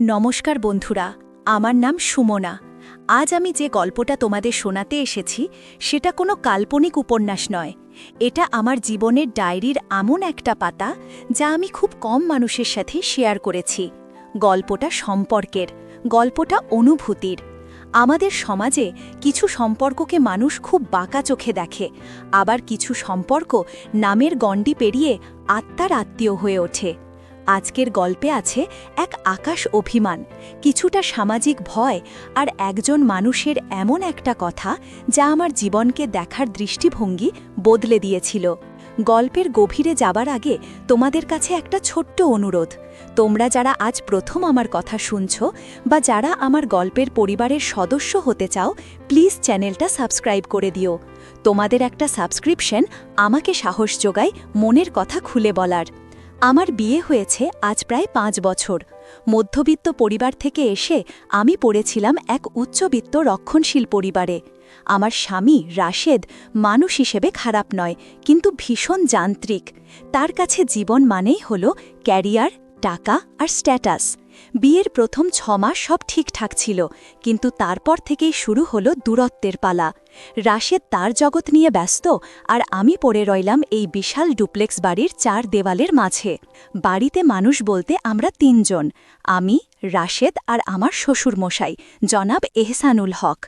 নমস্কার বন্ধুরা, আমার নাম সুমনা। আজ আমি যে গল্পটা তোমাদের শোনাতে এসেছি, সেটা কোনো কাল্পনিক উপন্যাস নয়। এটা আমার জীবনের ডায়েরির এমন একটা পাতা, যা আমি খুব কম মানুষের সাথে শেয়ার করেছি। গল্পটা সম্পর্কের, গল্পটা অনুভূতির। আমাদের সমাজে কিছু সম্পর্ককে মানুষ খুব বাঁকা চোখে দেখে, আবার কিছু সম্পর্ক নামের গণ্ডি পেরিয়ে আত্মার আত্মীয় হয়ে ওঠে। আজকের গল্পে আছে এক আকাশ অভিমান, কিছুটা সামাজিক ভয় আর একজন মানুষের এমন একটা কথা যা আমার জীবনকে দেখার দৃষ্টিভঙ্গি বদলে দিয়েছিল। গল্পের গভীরে যাবার আগে তোমাদের কাছে একটা ছোট্ট অনুরোধ। তোমরা যারা আজ প্রথম আমার কথা শুনছ বা যারা আমার গল্পের পরিবারের সদস্য হতে চাও, প্লিজ চ্যানেলটা সাবস্ক্রাইব করে দিও। তোমাদের একটা সাবস্ক্রিপশন আমাকে সাহস যোগায় মনের কথা খুলে বলার। আমার বিয়ে হয়েছে আজ প্রায় পাঁচ বছর। মধ্যবিত্ত পরিবার থেকে এসে আমি পড়েছিলাম এক উচ্চবিত্ত রক্ষণশীল পরিবারে। আমার স্বামী রাশেদ মানুষ হিসেবে খারাপ নয়, কিন্তু ভীষণ যান্ত্রিক। তার কাছে জীবন মানেই হল ক্যারিয়ার, টাকা আর স্ট্যাটাস। বিয়ের প্রথম ছ মাস সব ঠিকঠাক ছিল, কিন্তু তারপর থেকেই শুরু হলো দূরত্বের পালা। রাশেদ তার জগৎ নিয়ে ব্যস্ত, আর আমি পড়ে রইলাম এই বিশাল ডুপ্লেক্স বাড়ির চার দেওয়ালের মাঝে। বাড়িতে মানুষ বলতে আমরা তিনজন, আমি, রাশেদ আর আমার শ্বশুরমশাই, জনাব এহসানুল হক।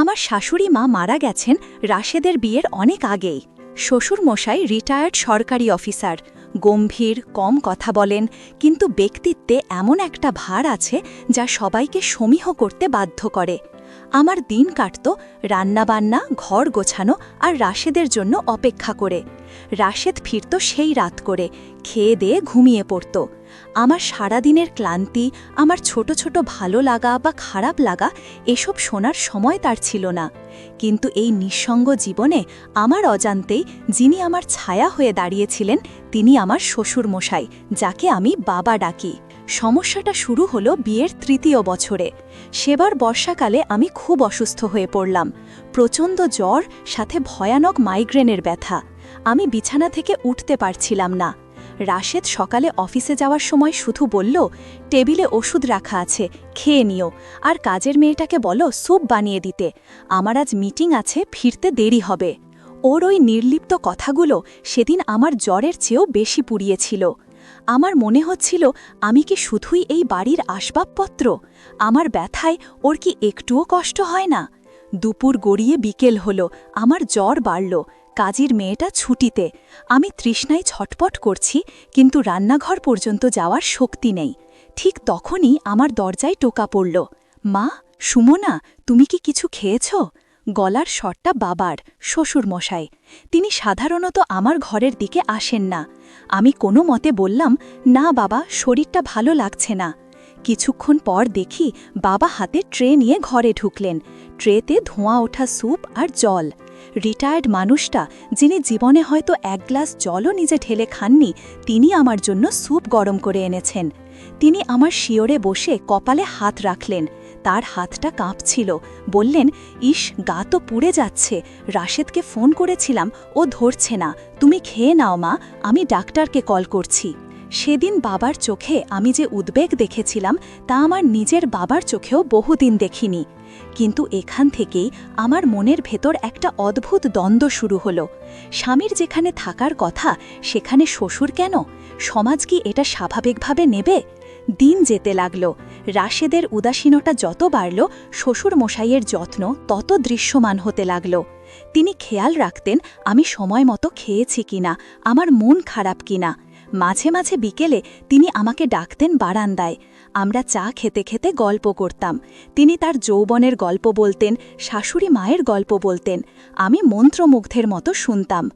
আমার শাশুড়ি মা মারা গেছেন রাশেদের বিয়ের অনেক আগেই। শ্বশুরমশাই রিটায়ার্ড সরকারি অফিসার গম্ভীর, কম কথা বলেন, কিন্তু ব্যক্তিত্বে এমন একটা ভার আছে যা সবাইকে সমীহ করতে বাধ্য করে। আমার দিন কাটত রান্নাবান্না, ঘর গোছানো আর রাশেদের জন্য অপেক্ষা করে। রাশেদ ফিরত সেই রাত করে, খেয়ে দিয়ে ঘুমিয়ে পড়ত। আমার সারাদিনের ক্লান্তি, আমার ছোট ছোট ভালো লাগা বা খারাপ লাগা, এসব শোনার সময় তার ছিল না। কিন্তু এই নিঃসঙ্গ জীবনে আমার অজান্তেই যিনি আমার ছায়া হয়ে দাঁড়িয়েছিলেন, তিনি আমার শ্বশুরমশাই, যাকে আমি বাবা ডাকি। সমস্যাটা শুরু হলো বিয়ের তৃতীয় বছরে। সেবার বর্ষাকালে আমি খুব অসুস্থ হয়ে পড়লাম। প্রচণ্ড জ্বর, সাথে ভয়ানক মাইগ্রেনের ব্যথা। আমি বিছানা থেকে উঠতে পারছিলাম না। রাশেদ সকালে অফিসে যাওয়ার সময় শুধু বলল, টেবিলে ওষুধ রাখা আছে, খেয়ে নিও। আর কাজের মেয়েটাকে বলো, স্যুপ বানিয়ে দিতে। আমার আজ মিটিং আছে, ফিরতে দেরি হবে। ওর ওই নির্লিপ্ত কথাগুলো সেদিন আমার জ্বরের চেয়েও বেশি পুড়িয়েছিল। আমার মনে হচ্ছিল, আমি কি শুধুই এই বাড়ির আসবাবপত্র? আমার ব্যথায় ওর কি একটুও কষ্ট হয় না? দুপুর গড়িয়ে বিকেল হলো, আমার জ্বর বাড়ল। কাজীর মেয়েটা ছুটিতে। আমি তৃষ্ণায় ছটপট করছি, কিন্তু রান্নাঘর পর্যন্ত যাওয়ার শক্তি নেই। ঠিক তখনই আমার দরজায় টোকা পড়ল। মা, সুমনা, তুমি কি কিছু খেয়েছ? গলার শটটা বাবার শ্বশুর মশাই তিনি সাধারণত আমার ঘরের দিকে আসেন না। আমি কোনো মতে বললাম, না বাবা, শরীরটা ভালো লাগছে না। কিছুক্ষণ পর দেখি বাবা হাতে ট্রে নিয়ে ঘরে ঢুকলেন। ট্রেতে ধোঁয়া ওঠা স্যুপ আর জল। রিটায়ার্ড মানুষটা, যিনি জীবনে হয়তো এক গ্লাস জলও নিজে ঢেলে খাননি, তিনি আমার জন্য স্যুপ গরম করে এনেছেন। তিনি আমার শিওরে বসে কপালে হাত রাখলেন। তার হাতটা কাঁপছিল। বললেন, ইস, গা তো পুড়ে যাচ্ছে। রাশেদকে ফোন করেছিলাম, ও ধরছে না। তুমি খেয়ে নাও মা, আমি ডাক্তারকে কল করছি। সেদিন বাবার চোখে আমি যে উদ্বেগ দেখেছিলাম, তা আমার নিজের বাবার চোখেও বহুদিন দেখিনি। কিন্তু এখান থেকেই আমার মনের ভেতর একটা অদ্ভুত দ্বন্দ্ব শুরু হলো। স্বামীর যেখানে থাকার কথা, সেখানে শ্বশুর কেন? সমাজ কি এটা স্বাভাবিকভাবে নেবে? দিন যেতে লাগল। রাশেদের উদাসীনতা যত বাড়ল শ্বশুর মশাইয়ের যত্ন তত দৃশ্যমান হতে লাগল। তিনি খেয়াল রাখতেন আমি সময় মতো খেয়েছি কিনা, আমার মন খারাপ কিনা। মাঝে মাঝে বিকেলে তিনি আমাকে ডাকতেন বারান্দায়। আমরা চা খেতে খেতে গল্প করতাম। তিনি তার যৌবনের গল্প বলতেন, শাশুড়ি মায়ের গল্প বলতেন। আমি মন্ত্রমুগ্ধের মতো শুনতাম।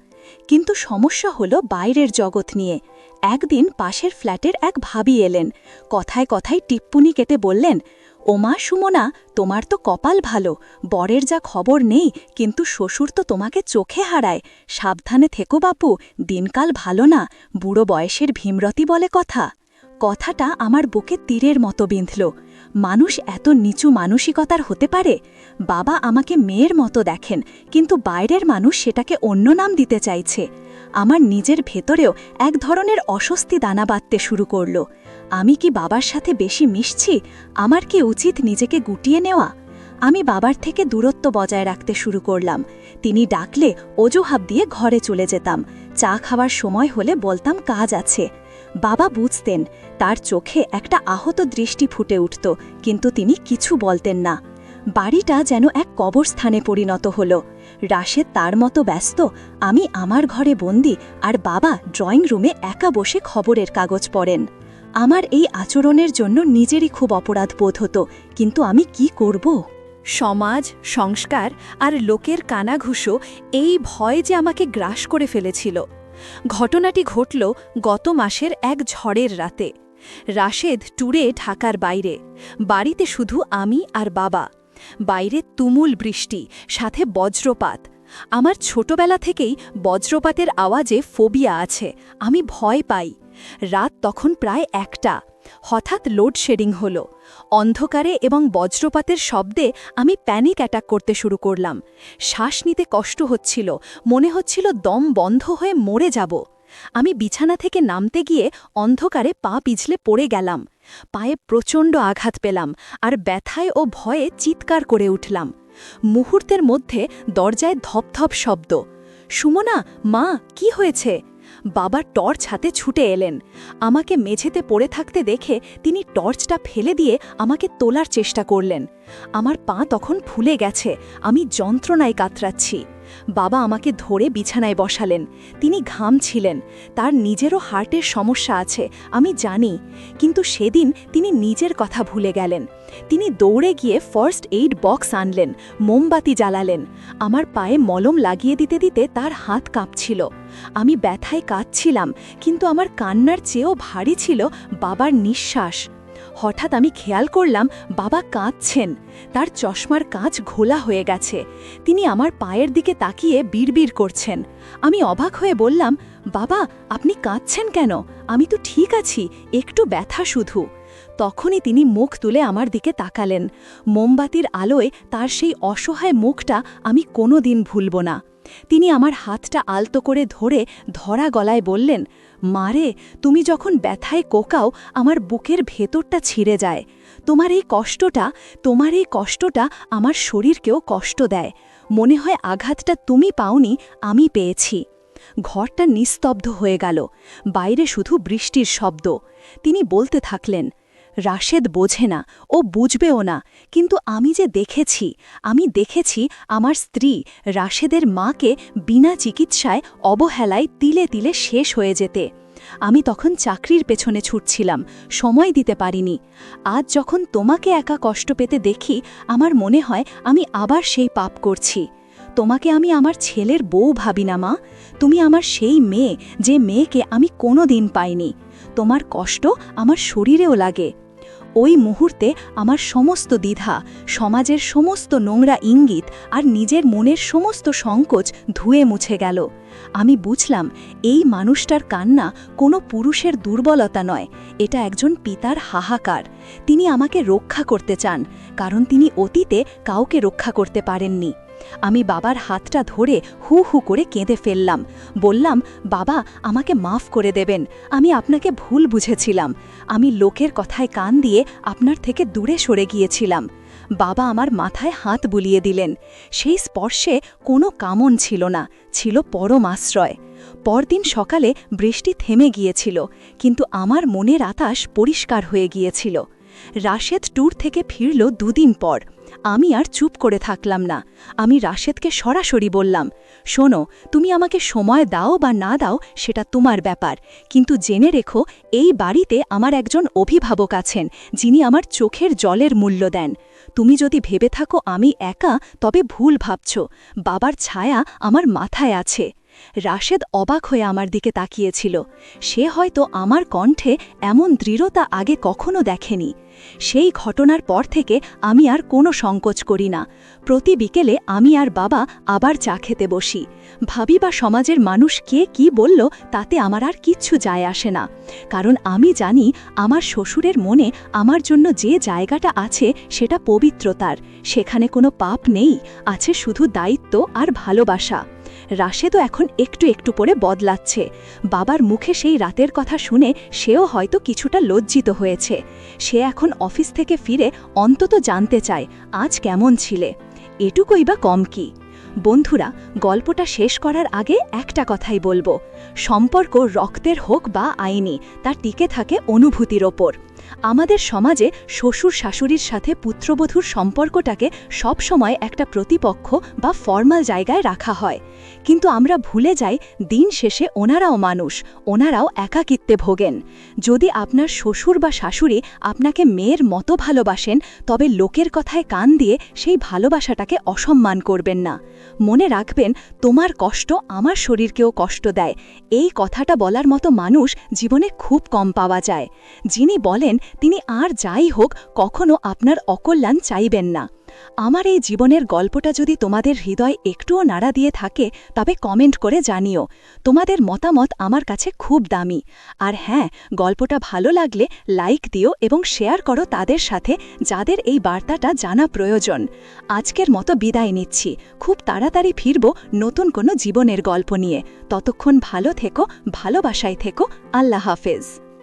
কিন্তু সমস্যা হলো বাইরের জগৎ নিয়ে। একদিন পাশের ফ্ল্যাটের এক ভাবি এলেন। কথায় কথায় টিপ্পুনি কেটে বললেন ওমা, সুমনা, তোমার তো কপাল ভালো, বরের যা খবর নেই, কিন্তু শ্বশুর তো তোমাকে চোখে হারায়। সাবধানে থেকো বাপু, দিনকাল ভালো না, বুড়ো বয়সের ভীমরতি বলে কথা। কথাটা আমার বুকে তীরের মতো বিঁধল। মানুষ এত নিচু মানসিকতার হতে পারে? বাবা আমাকে মেয়ের মতো দেখেন, কিন্তু বাইরের মানুষ সেটাকে অন্য নাম দিতে চাইছে। আমার নিজের ভেতরেও এক ধরনের অস্বস্তি দানা বাঁধতে শুরু করল। আমি কি বাবার সাথে বেশি মিশছি? আমার কি উচিত নিজেকে গুটিয়ে নেওয়া? আমি বাবার থেকে দূরত্ব বজায় রাখতে শুরু করলাম। তিনি ডাকলে অজুহাব দিয়ে ঘরে চলে যেতাম। চা খাওয়ার সময় হলে বলতাম, কাজ আছে। বাবা বুঝতেন, তার চোখে একটা আহত দৃষ্টি ফুটে উঠত, কিন্তু তিনি কিছু বলতেন না। বাড়িটা যেন এক কবরস্থানে পরিণত হল। রাশেদ তার মতো ব্যস্ত, আমি আমার ঘরে বন্দি, আর বাবা ড্রয়িং রুমে একা বসে খবরের কাগজ পড়েন। আমার এই আচরণের জন্য নিজেরই খুব অপরাধ বোধ হতো, কিন্তু আমি কি করব? সমাজ, সংস্কার আর লোকের কানাঘুষো এই ভয় যে আমাকে গ্রাস করে ফেলেছিল। ঘটনাটি ঘটল গত মাসের এক ঝড়ের রাতে। রাশেদ ট্যুরে ঢাকার বাইরে। বাড়িতে শুধু আমি আর বাবা। বাইরে তুমুল বৃষ্টি, সাথে বজ্রপাত। আমার ছোটবেলা থেকেই বজ্রপাতের আওয়াজে ফোবিয়া আছে, আমি ভয় পাই। রাত তখন প্রায় একটা। হঠাৎ লোডশেডিং হল। অন্ধকারে এবং বজ্রপাতের শব্দে আমি প্যানিক অ্যাটাক করতে শুরু করলাম। শ্বাস নিতে কষ্ট হচ্ছিল। মনে হচ্ছিল দম বন্ধ হয়ে মরে যাব। আমি বিছানা থেকে নামতে গিয়ে অন্ধকারে পা পিছলে পড়ে গেলাম। পায়ে প্রচণ্ড আঘাত পেলাম আর ব্যথায় ও ভয়ে চিৎকার করে উঠলাম। মুহূর্তের মধ্যে দরজায় ধপধপ শব্দ। সুমনা, মা, কি হয়েছে? বাবা টর্চ হাতে ছুটে এলেন। আমাকে মেঝেতে পড়ে থাকতে দেখে তিনি টর্চটা ফেলে দিয়ে আমাকে তোলার চেষ্টা করলেন। আমার পা তখন ফুলে গেছে। আমি যন্ত্রণায় কাতরাচ্ছি। বাবা আমাকে ধরে বিছানায় বসালেন। তিনি ঘাম ছিলেন। তার নিজেরও হার্টের সমস্যা আছে, আমি জানি। কিন্তু সেদিন তিনি নিজের কথা ভুলে গেলেন। তিনি দৌড়ে গিয়ে ফার্স্ট এইড বক্স আনলেন, মোমবাতি জ্বালালেন। আমার পায়ে মলম লাগিয়ে দিতে দিতে তার হাত কাঁপছিল। আমি ব্যথায় কাঁদছিলাম, কিন্তু আমার কান্নার চেয়েও ভারী ছিল বাবার নিঃশ্বাস। হঠাৎ আমি খেয়াল করলাম বাবা কাঁদছেন। তার চশমার কাঁচ ঘোলা হয়ে গেছে। তিনি আমার পায়ের দিকে তাকিয়ে বিড়বিড় করছেন। আমি অবাক হয়ে বললাম, বাবা, আপনি কাঁদছেন কেন? আমি তো ঠিক আছি, একটু ব্যথা শুধু। তখনই তিনি মুখ তুলে আমার দিকে তাকালেন। মোমবাতির আলোয় তার সেই অসহায় মুখটা আমি কোনো দিন ভুলব না। তিনি আমার হাতটা আলতো করে ধরে ধরা গলায় বললেন, মারে, তুমি যখন ব্যথায় কোকাও, আমার বুকের ভেতরটা ছিঁড়ে যায়। তোমার এই কষ্টটা, তোমার এই কষ্টটা আমার শরীরকেও কষ্ট দেয়। মনে হয় আঘাতটা তুমি পাওনি, আমি পেয়েছি। ঘরটা নিস্তব্ধ হয়ে গেল। বাইরে শুধু বৃষ্টির শব্দ। তিনি বলতে থাকলেন রাশেদ বোঝে না, ও বুঝবেও না। কিন্তু আমি যে দেখেছি, আমি দেখেছি আমার স্ত্রী রাশেদের মাকে বিনা চিকিৎসায় অবহেলায় তিলে তিলে শেষ হয়ে যেতে। আমি তখন চাকরির পেছনে ছুটছিলাম, সময় দিতে পারিনি। আজ যখন তোমাকে একা কষ্ট পেতে দেখি, আমার মনে হয় আমি আবার সেই পাপ করছি। তোমাকে আমি আমার ছেলের বউ ভাবি না, মা। তুমি আমার সেই মেয়ে, যে মেয়েকে আমি কোনো দিন পাইনি। তোমার কষ্ট আমার শরীরেও লাগে। ওই মুহূর্তে আমার সমস্ত দ্বিধা, সমাজের সমস্ত নোংরা ইঙ্গিত আর নিজের মনের সমস্ত সংকোচ ধুয়ে মুছে গেল। আমি বুঝলাম, এই মানুষটার কান্না কোনো পুরুষের দুর্বলতা নয়, এটা একজন পিতার হাহাকার। তিনি আমাকে রক্ষা করতে চান, কারণ তিনি অতীতে কাউকে রক্ষা করতে পারেননি। আমি বাবার হাতটা ধরে হু হু করে কেঁদে ফেললাম। বললাম, বাবা, আমাকে মাফ করে দেবেন। আমি আপনাকে ভুল বুঝেছিলাম। আমি লোকের কথায় কান দিয়ে আপনার থেকে দূরে সরে গিয়েছিলাম। বাবা আমার মাথায় হাত বুলিয়ে দিলেন। সেই স্পর্শে কোনো কামন ছিল না, ছিল পরম আশ্রয়। পরদিন সকালে বৃষ্টি থেমে গিয়েছিল, কিন্তু আমার মনের আতাস পরিষ্কার হয়ে গিয়েছিল। রাশেদ ট্যুর থেকে ফিরল দুদিন পর। আমি আর চুপ করে থাকলাম না। আমি রাশেদকে সরাসরি বললাম, শোনো, তুমি আমাকে সময় দাও বা না দাও সেটা তোমার ব্যাপার। কিন্তু জেনে রেখো, এই বাড়িতে আমার একজন অভিভাবক আছেন, যিনি আমার চোখের জলের মূল্য দেন। তুমি যদি ভেবে থাকো আমি একা, তবে ভুল ভাবছ। বাবার ছায়া আমার মাথায় আছে। রাশেদ অবাক হয়ে আমার দিকে তাকিয়েছিল। সে হয়তো আমার কণ্ঠে এমন দৃঢ়তা আগে কখনো দেখেনি। সেই ঘটনার পর থেকে আমি আর কোনো সংকোচ করি না। প্রতি বিকেলে আমি আর বাবা আবার চা খেতে বসি। ভাবি বা সমাজের মানুষ কে কি বলল তাতে আমার আর কিচ্ছু যায় আসে না। কারণ আমি জানি আমার শ্বশুরের মনে আমার জন্য যে জায়গাটা আছে সেটা পবিত্রতার। সেখানে কোনো পাপ নেই। আছে শুধু দায়িত্ব আর ভালোবাসা। রাশেদও এখন একটু একটু করে বদলাচ্ছে। বাবার মুখে সেই রাতের কথা শুনে সেও হয়তো কিছুটা লজ্জিত হয়েছে। সে এখন অফিস থেকে ফিরে অন্তত জানতে চায়, আজ কেমন ছিলে? এটুকুই বা কম কি? বন্ধুরা, গল্পটা শেষ করার আগে একটা কথাই বলব। সম্পর্ক রক্তের হোক বা আইনি, তা টিকে থাকে অনুভূতির ওপর। আমাদের সমাজে শ্বশুর শাশুড়ির সাথে পুত্রবধূর সম্পর্কটাকে সবসময় একটা প্রতিপক্ষ বা ফর্মাল জায়গায় রাখা হয়। কিন্তু আমরা ভুলে যাই, দিন শেষে ওনারাও মানুষ, ওনারাও একাকিত্বে ভোগেন। যদি আপনার শ্বশুর বা শাশুড়ি আপনাকে মেয়ের মতো ভালোবাসেন, তবে লোকের কথায় কান দিয়ে সেই ভালোবাসাটাকে অসম্মান করবেন না। মনে রাখবেন, তোমার কষ্ট আমার শরীরকেও কষ্ট দেয়। এই কথাটা বলার মতো মানুষ জীবনে খুব কম পাওয়া যায়। যিনি বলেন তিনি আর যাই হোক, কখনো আপনার অকল্যাণ চাইবেন না। আমার এই জীবনের গল্পটা যদি তোমাদের হৃদয় একটুও নাড়া দিয়ে থাকে, তবে কমেন্ট করে জানিও। তোমাদের মতামত আমার কাছে খুব দামি। আর হ্যাঁ গল্পটা ভালো লাগলে লাইক দিও এবং শেয়ার করো তাদের সাথে যাদের এই বার্তাটা জানা প্রয়োজন। আজকের মতো বিদায় নিচ্ছি। খুব তাড়াতাড়ি ফিরব নতুন কোনো জীবনের গল্প নিয়ে। ততক্ষণ ভালো থেকো, ভালোবাসায় থেকো। আল্লাহ হাফেজ।